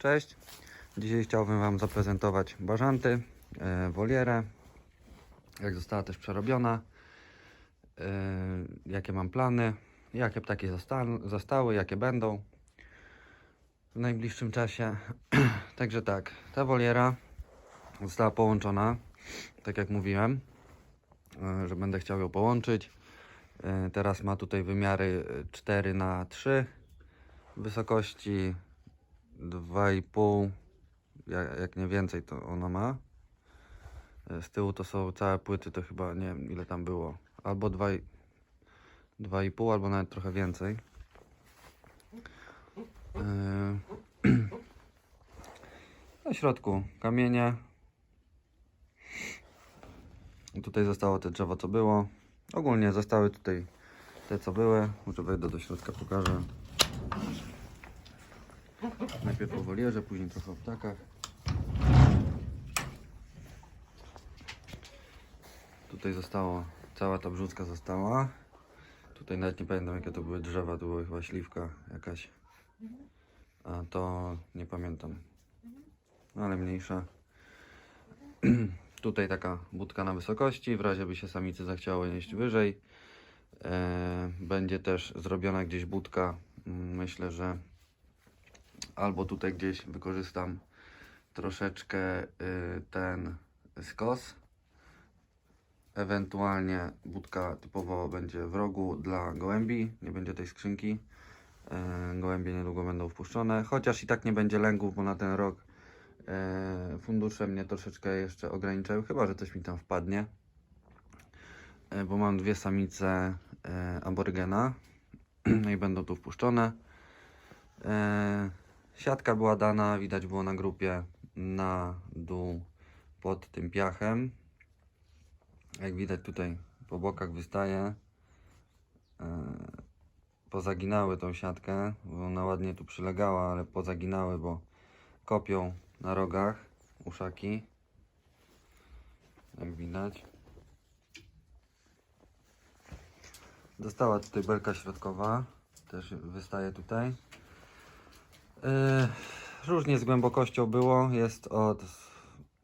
Cześć! Dzisiaj chciałbym Wam zaprezentować bażanty, e, wolierę, jak została też przerobiona, e, jakie mam plany, jakie ptaki zosta zostały, jakie będą w najbliższym czasie. Także tak, ta woliera została połączona, tak jak mówiłem, e, że będę chciał ją połączyć. E, Teraz ma tutaj wymiary 4 na 3 wysokości 2,5 jak, jak nie więcej to ona ma. E, Z tyłu to są całe płyty, to chyba nie wiem ile tam było. Albo 2, i- 2,5 albo nawet trochę więcej. E, Na środku kamienie. Tutaj zostało te drzewo co było. Ogólnie zostały tutaj te co były. Może wejdę do środka pokażę. Najpierw o wolierze, później trochę o ptakach. Tutaj zostało, cała ta brzuska została. Tutaj nawet nie pamiętam jakie to były drzewa, to była chyba śliwka jakaś. A to nie pamiętam. No, ale mniejsza. Tutaj taka budka na wysokości, w razie by się samicy zachciały nieść wyżej. E, będzie też zrobiona gdzieś budka, mm, myślę, że albo tutaj gdzieś wykorzystam troszeczkę y, ten skos. Ewentualnie budka typowo będzie w rogu dla gołębi, nie będzie tej skrzynki. Y, Gołębie niedługo będą wpuszczone, chociaż i tak nie będzie lęgów, bo na ten rok y, fundusze mnie troszeczkę jeszcze ograniczają, chyba że coś mi tam wpadnie. Bo mam dwie samice aborygena i będą tu wpuszczone. Siatka była dana, widać było na grupie na dół pod tym piachem. Jak widać tutaj po bokach wystaje. E, Pozaginały tą siatkę, bo ona ładnie tu przylegała, ale pozaginały, bo kopią na rogach uszaki. Jak widać. Dostała tutaj belka środkowa, też wystaje tutaj. Yy, różnie z głębokością było. Jest od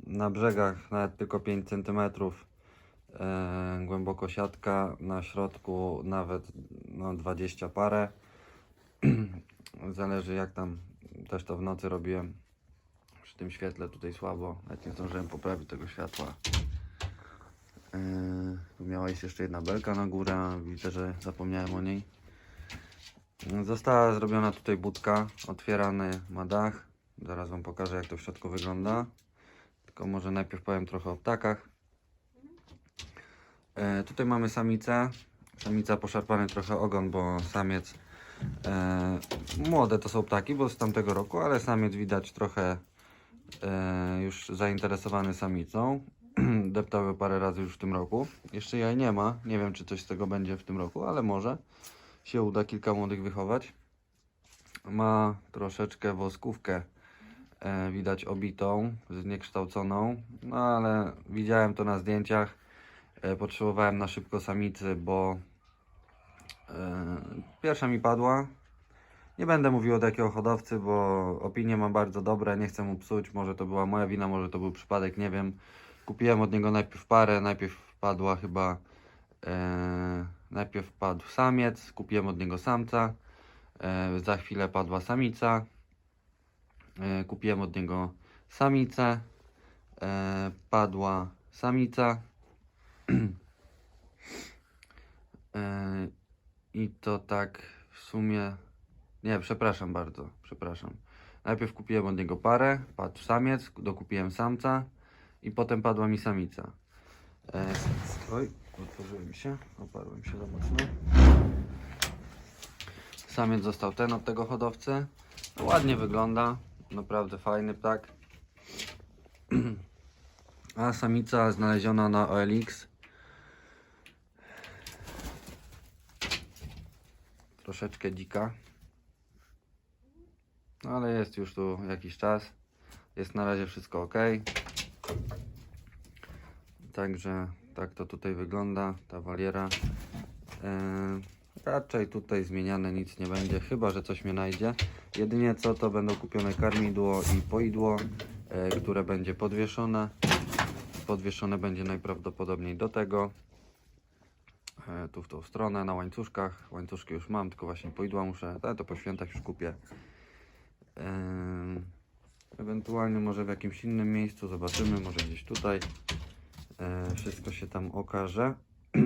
na brzegach nawet tylko 5 cm yy, głęboko siatka, na środku nawet no, 20 parę. Zależy jak tam też to w nocy robiłem. Przy tym świetle tutaj słabo, nawet nie zdążyłem poprawić tego światła. Yy, tu miała iść jeszcze jedna belka na górę, widzę, że zapomniałem o niej. Została zrobiona tutaj budka, otwierany ma dach. Zaraz Wam pokażę jak to w środku wygląda. Tylko może najpierw powiem trochę o ptakach. E, tutaj mamy samicę. Samica poszarpany trochę ogon, bo samiec e, młode to są ptaki, bo z tamtego roku, ale samiec widać trochę e, już zainteresowany samicą. Deptały parę razy już w tym roku. Jeszcze jaj nie ma. Nie wiem czy coś z tego będzie w tym roku, ale może się uda kilka młodych wychować. Ma troszeczkę woskówkę, e, widać obitą, zniekształconą, no ale widziałem to na zdjęciach. E, potrzebowałem na szybko samicy, bo e, pierwsza mi padła. Nie będę mówił od jakiego hodowcy, bo opinie ma bardzo dobre, nie chcę mu psuć, może to była moja wina, może to był przypadek, nie wiem. Kupiłem od niego najpierw parę, najpierw padła chyba E, najpierw padł samiec, kupiłem od niego samca. E, za chwilę padła samica. E, kupiłem od niego samicę. E, padła samica. I to tak w sumie. Nie, przepraszam bardzo, przepraszam. Najpierw kupiłem od niego parę, padł samiec, dokupiłem samca i potem padła mi samica. Oj, otworzyłem się, oparłem się za mocno. Samiec został ten od tego hodowcy. Ładnie wygląda, naprawdę fajny ptak. A samica znaleziona na OLX. Troszeczkę dzika. No ale jest już tu jakiś czas. Jest na razie wszystko ok. Także tak to tutaj wygląda, ta waliera. E, Raczej tutaj zmieniane nic nie będzie, chyba że coś mnie najdzie. Jedynie co to będą kupione karmidło i poidło, e, które będzie podwieszone. Podwieszone będzie najprawdopodobniej do tego. E, tu w tą stronę na łańcuszkach. Łańcuszki już mam, tylko właśnie poidła muszę, ale to po świętach już kupię. Ewentualnie może w jakimś innym miejscu, zobaczymy, może gdzieś tutaj. E, Wszystko się tam okaże.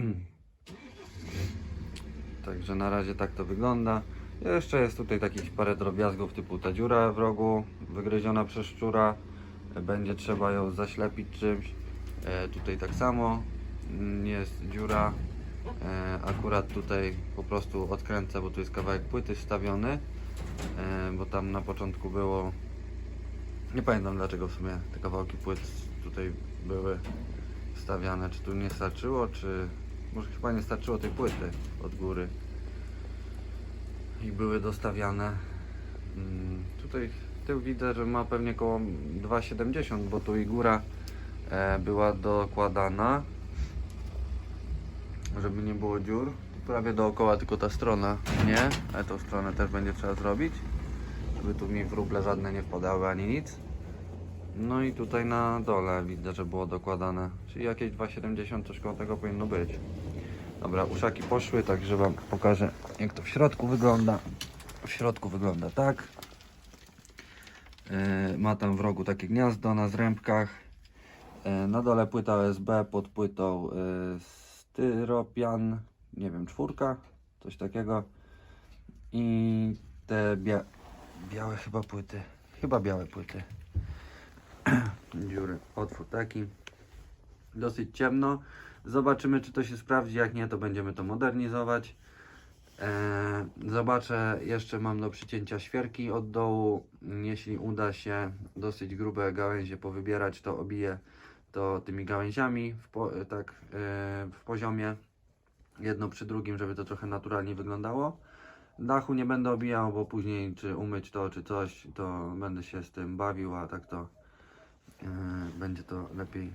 Także na razie tak to wygląda. Jeszcze jest tutaj takich parę drobiazgów typu ta dziura w rogu, wygryziona przez szczura. Będzie trzeba ją zaślepić czymś. E, tutaj tak samo mm, jest dziura. E, akurat tutaj po prostu odkręcę, bo tu jest kawałek płyty wstawiony. E, bo tam na początku było. Nie pamiętam dlaczego w sumie te kawałki płyt tutaj były wstawiane. Czy tu nie starczyło, czy może chyba nie starczyło tej płyty od góry i były dostawiane. Mm, Tutaj tył widzę, że ma pewnie około 2,70, bo tu i góra e, była dokładana, żeby nie było dziur. Prawie dookoła tylko ta strona nie, ale tą stronę też będzie trzeba zrobić, żeby tu mi wróble żadne nie wpadały ani nic. No i tutaj na dole widzę, że było dokładane, czyli jakieś 2,70 coś koło tego powinno być. Dobra, uszaki poszły, także Wam pokażę jak to w środku wygląda. W środku wygląda tak. Yy, ma tam w rogu takie gniazdo na zrębkach. Yy, na dole płyta USB, pod płytą yy, styropian, nie wiem, czwórka, coś takiego. I te bia białe chyba płyty, chyba białe płyty. Dziury, otwór taki. Dosyć ciemno. Zobaczymy, czy to się sprawdzi. Jak nie, to będziemy to modernizować. Eee, zobaczę, jeszcze mam do przycięcia świerki od dołu. Jeśli uda się dosyć grube gałęzie powybierać, to obiję to tymi gałęziami w, po, tak, e, w poziomie. Jedno przy drugim, żeby to trochę naturalnie wyglądało. Dachu nie będę obijał, bo później czy umyć to, czy coś, to będę się z tym bawił, a tak to e, będzie to lepiej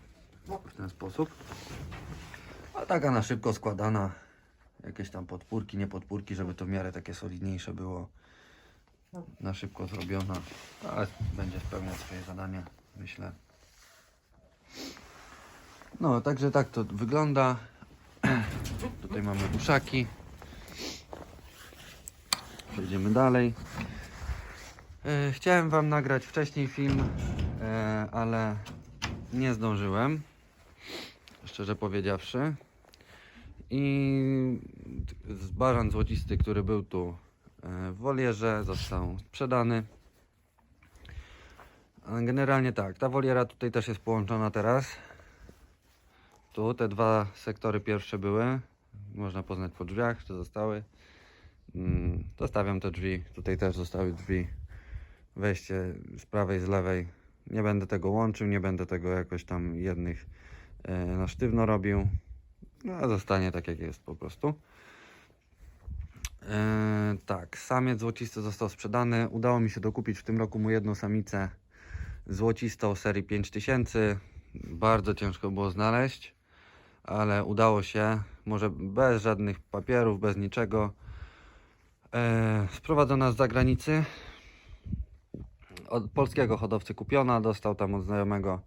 w ten sposób. A taka na szybko składana. Jakieś tam podpórki, nie podpórki, żeby to w miarę takie solidniejsze było. Na szybko zrobiona. Ale będzie spełniać swoje zadanie, myślę. No, także tak to wygląda. Tutaj mamy uszaki. Przejdziemy dalej. E, Chciałem Wam nagrać wcześniej film, ale nie zdążyłem. Szczerze powiedziawszy. I baran złocisty, który był tu e, w wolierze, został sprzedany. Generalnie tak, ta woliera tutaj też jest połączona teraz. Tu te dwa sektory pierwsze były. Można poznać po drzwiach, czy zostały. Mm, Zostawiam te drzwi. Tutaj też zostały drzwi. Wejście z prawej, z lewej. Nie będę tego łączył, nie będę tego jakoś tam jednych e, na sztywno robił. No, zostanie tak jak jest po prostu. E, tak, samiec złocisty został sprzedany. Udało mi się dokupić w tym roku mu jedną samicę złocistą serii 5000. Bardzo ciężko było znaleźć, ale udało się. Może bez żadnych papierów, bez niczego. E, sprowadzona z zagranicy. Od polskiego hodowcy kupiona. Dostał tam od znajomego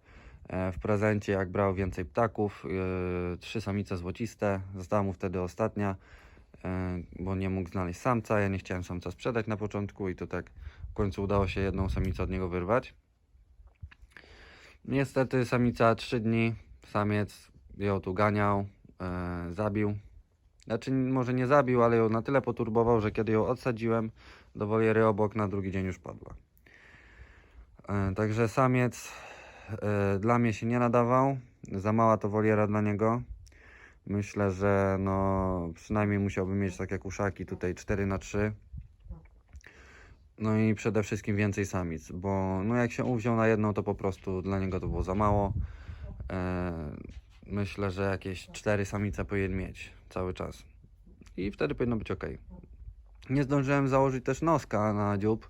e, w prezencie, jak brał więcej ptaków. E, trzy samice złociste. Została mu wtedy ostatnia, e, bo nie mógł znaleźć samca. Ja nie chciałem samca sprzedać na początku i to tak w końcu udało się jedną samicę od niego wyrwać. Niestety samica 3 dni, samiec ją tu ganiał, zabił. Znaczy może nie zabił, ale ją na tyle poturbował, że kiedy ją odsadziłem do woliery obok, na drugi dzień już padła. E, także samiec e, dla mnie się nie nadawał, za mała to woliera dla niego. Myślę, że no przynajmniej musiałby mieć tak jak uszaki tutaj 4 na 3 no i przede wszystkim więcej samic, bo no jak się uwziął na jedną, to po prostu dla niego to było za mało. E, myślę, że jakieś cztery samice powinien mieć cały czas. I wtedy powinno być ok. Nie zdążyłem założyć też noska na dziób,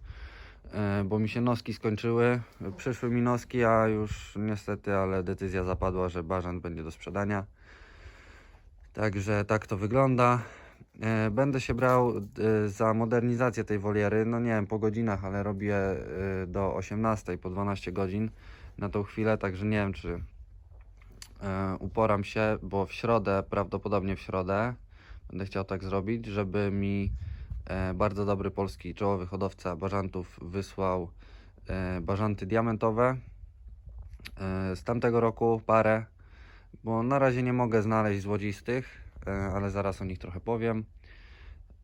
bo mi się noski skończyły. Przyszły mi noski, a już niestety, ale decyzja zapadła, że bażant będzie do sprzedania. Także tak to wygląda. E, Będę się brał e, za modernizację tej woliery, no nie wiem, po godzinach, ale robię e, do 18, po 12 godzin na tą chwilę, także nie wiem, czy e, uporam się, bo w środę, prawdopodobnie w środę, będę chciał tak zrobić, żeby mi e, bardzo dobry polski czołowy hodowca bażantów wysłał e, bażanty diamentowe e, z tamtego roku, parę, bo na razie nie mogę znaleźć złodzistych, e, ale zaraz o nich trochę powiem.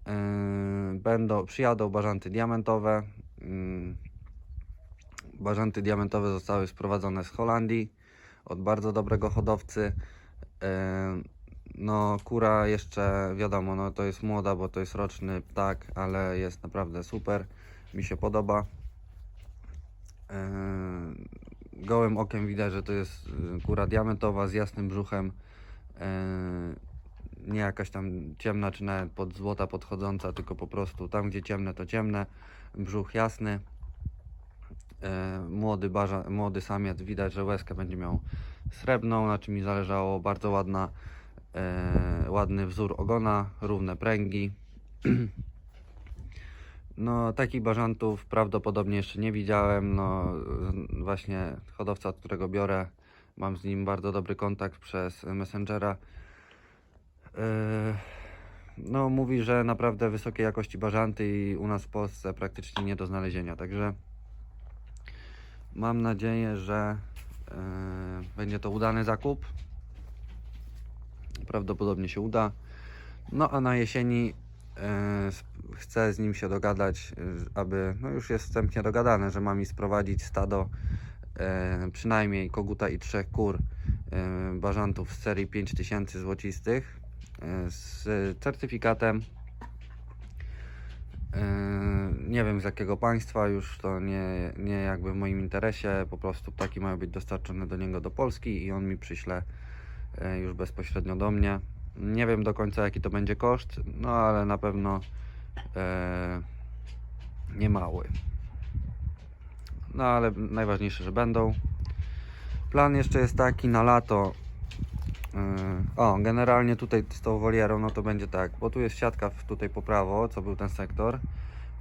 E, Będą, przyjadą bażanty diamentowe. Mm, Bażanty diamentowe zostały sprowadzone z Holandii od bardzo dobrego hodowcy. E, No, kura jeszcze wiadomo, no to jest młoda, bo to jest roczny ptak, ale jest naprawdę super. Mi się podoba. E, Gołym okiem widać, że to jest y, kura diamentowa z jasnym brzuchem. E, Nie jakaś tam ciemna, czy nawet pod złota podchodząca, tylko po prostu tam, gdzie ciemne, to ciemne. Brzuch jasny. E, Młody, barza, młody samiec, widać, że łezkę będzie miał srebrną, na czym mi zależało. Bardzo ładna, e, ładny wzór ogona, równe pręgi. No, takich bażantów prawdopodobnie jeszcze nie widziałem. No, właśnie hodowca, od którego biorę, mam z nim bardzo dobry kontakt przez Messengera. E, No, mówi, że naprawdę wysokiej jakości bażanty i u nas w Polsce praktycznie nie do znalezienia. Także mam nadzieję, że e, będzie to udany zakup. Prawdopodobnie się uda. No a na jesieni e, chcę z nim się dogadać, e, aby, no już jest wstępnie dogadane, że ma mi sprowadzić stado e, przynajmniej koguta i trzech kur bażantów z serii 5000 złocistych z certyfikatem. Nie wiem z jakiego państwa, już to nie, nie jakby w moim interesie, po prostu ptaki mają być dostarczone do niego do Polski i on mi przyśle już bezpośrednio do mnie. Nie wiem do końca jaki to będzie koszt, no ale na pewno e, nie mały. No ale najważniejsze, że będą. Plan jeszcze jest taki na lato. e, O, generalnie tutaj z tą wolierą, no to będzie tak, bo tu jest siatka tutaj po prawo, co był ten sektor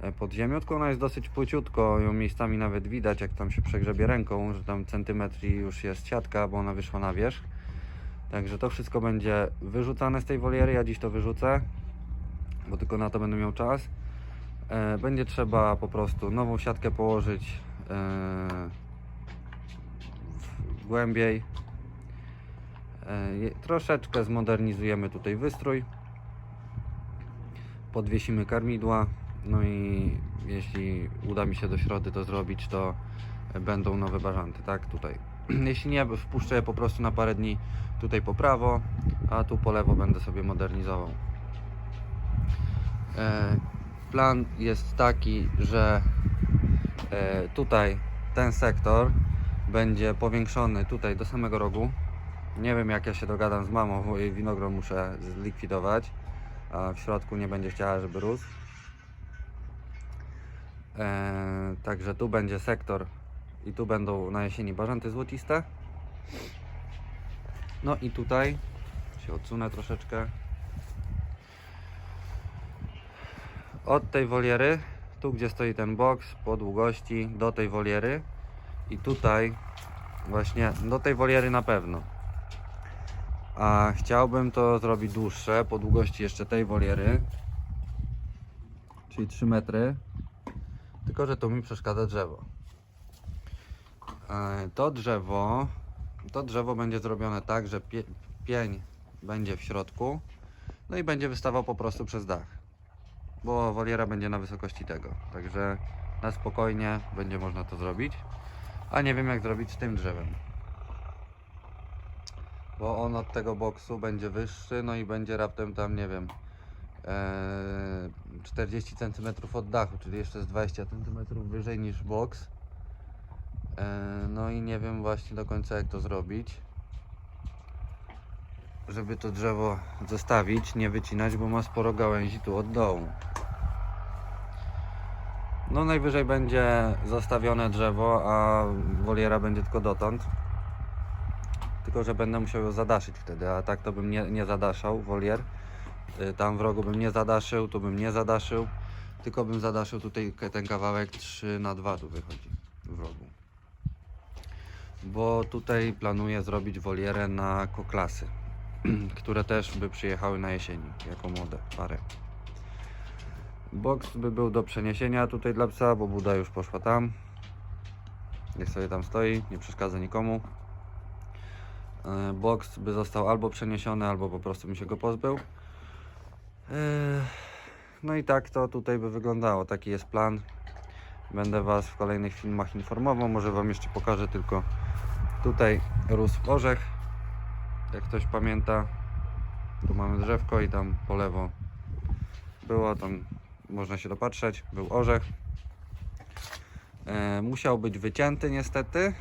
e, pod ziemią, tylko ona jest dosyć płyciutko, ją miejscami nawet widać, jak tam się przegrzebie ręką, że tam centymetr i już jest siatka, bo ona wyszła na wierzch. Także to wszystko będzie wyrzucane z tej woliery. Ja dziś to wyrzucę, bo tylko na to będę miał czas. E, będzie trzeba po prostu nową siatkę położyć e, głębiej. E, troszeczkę zmodernizujemy tutaj wystrój. Podwiesimy karmidła. No i jeśli uda mi się do środy to zrobić, to będą nowe bażanty, tak? Tutaj. Jeśli nie, wpuszczę je po prostu na parę dni tutaj po prawo, a tu po lewo będę sobie modernizował. E, plan jest taki, że e, tutaj ten sektor będzie powiększony tutaj do samego rogu. Nie wiem jak ja się dogadam z mamą, bo jej winogron muszę zlikwidować, a w środku nie będzie chciała, żeby rósł. E, także tu będzie sektor i tu będą na jesieni bażanty złociste. No i tutaj się odsunę troszeczkę. Od tej woliery, tu gdzie stoi ten boks, po długości do tej woliery i tutaj właśnie do tej woliery na pewno. A chciałbym to zrobić dłuższe, po długości jeszcze tej woliery, czyli 3 metry. Tylko, że tu mi przeszkadza drzewo. E, To drzewo, to drzewo będzie zrobione tak, że pie, pień będzie w środku, no i będzie wystawał po prostu przez dach, bo woliera będzie na wysokości tego, także na spokojnie będzie można to zrobić, a nie wiem jak zrobić z tym drzewem, bo on od tego boksu będzie wyższy, no i będzie raptem tam, nie wiem, e, 40 cm od dachu, czyli jeszcze z 20 cm wyżej niż boks. E, No i nie wiem właśnie do końca jak to zrobić. Żeby to drzewo zostawić, nie wycinać, bo ma sporo gałęzi tu od dołu. No najwyżej będzie zostawione drzewo, a woliera będzie tylko dotąd. Tylko, że będę musiał ją zadaszyć wtedy, a tak to bym nie, nie zadaszał wolier. Y, Tam w rogu bym nie zadaszył, tu bym nie zadaszył, tylko bym zadaszył tutaj ten kawałek 3 na 2 tu wychodzi w rogu. Bo tutaj planuję zrobić wolierę na koklasy, które też by przyjechały na jesieni, jako młode pary. Boks by był do przeniesienia tutaj dla psa, bo Buda już poszła tam. Niech sobie tam stoi, nie przeszkadza nikomu. E, Boks by został albo przeniesiony, albo po prostu bym się go pozbył. E, No i tak to tutaj by wyglądało. Taki jest plan. Będę Was w kolejnych filmach informował. Może Wam jeszcze pokażę tylko tutaj rósł orzech. Jak ktoś pamięta, tu mamy drzewko i tam po lewo było, tam można się dopatrzeć, był orzech. E, musiał być wycięty niestety,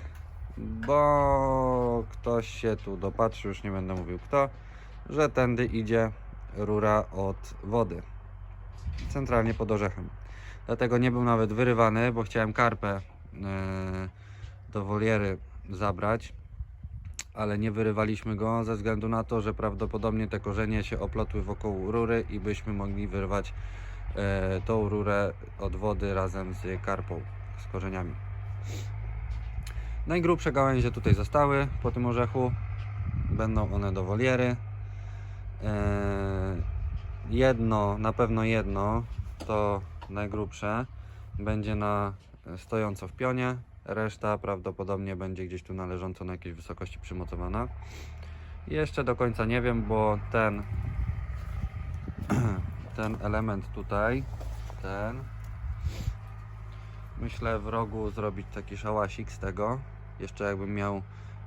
bo ktoś się tu dopatrzył, już nie będę mówił kto, że tędy idzie rura od wody. Centralnie pod orzechem. Dlatego nie był nawet wyrywany, bo chciałem karpę e, do woliery zabrać, ale nie wyrywaliśmy go ze względu na to, że prawdopodobnie te korzenie się oplotły wokół rury i byśmy mogli wyrwać e, tą rurę od wody razem z karpą, z korzeniami. Najgrubsze gałęzie tutaj zostały po tym orzechu. Będą one do woliery. E, jedno, na pewno jedno, to najgrubsze, będzie na stojąco w pionie. Reszta prawdopodobnie będzie gdzieś tu należąco na jakiejś wysokości przymocowana. Jeszcze do końca nie wiem, bo ten ten element tutaj, ten myślę w rogu zrobić taki szałasik z tego. Jeszcze jakbym miał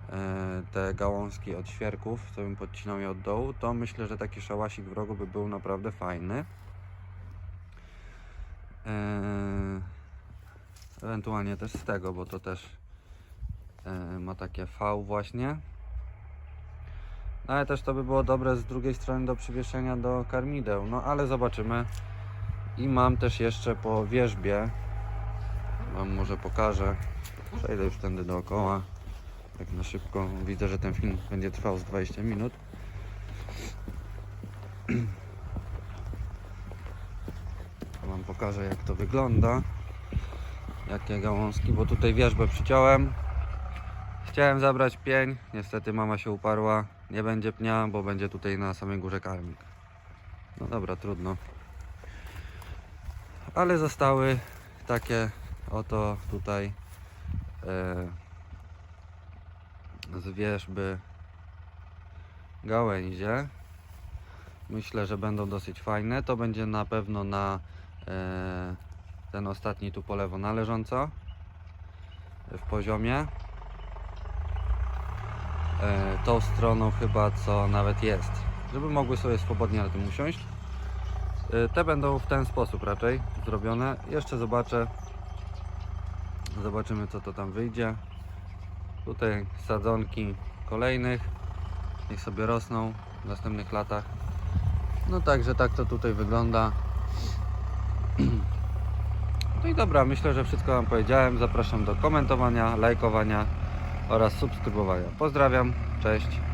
e, te gałązki od świerków, co bym podcinał je od dołu, to myślę, że taki szałasik w rogu by był naprawdę fajny. E, ewentualnie też z tego, bo to też e, ma takie V właśnie. No, Ale też to by było dobre z drugiej strony do przywieszenia do karmideł. No ale zobaczymy. I mam też jeszcze po wierzbie. Wam może pokażę. Przejdę już tędy dookoła. Tak na szybko. Widzę, że ten film będzie trwał z 20 minut. Wam pokażę jak to wygląda. Jakie gałązki, bo tutaj wierzbę przyciąłem. Chciałem zabrać pień, niestety mama się uparła. Nie będzie pnia, bo będzie tutaj na samej górze karmik. No dobra, trudno. Ale zostały takie oto tutaj e, z wierzby gałęzie. Myślę, że będą dosyć fajne. To będzie na pewno na e, ten ostatni tu po lewo należąco w poziomie e, tą stroną chyba co nawet jest, żeby mogły sobie swobodnie na tym usiąść. E, te będą w ten sposób raczej zrobione. Jeszcze zobaczę. Zobaczymy co to tam wyjdzie. Tutaj sadzonki kolejnych. Niech sobie rosną w następnych latach. No także tak to tutaj wygląda. Dobra, myślę, że wszystko Wam powiedziałem. Zapraszam do komentowania, lajkowania oraz subskrybowania. Pozdrawiam, cześć.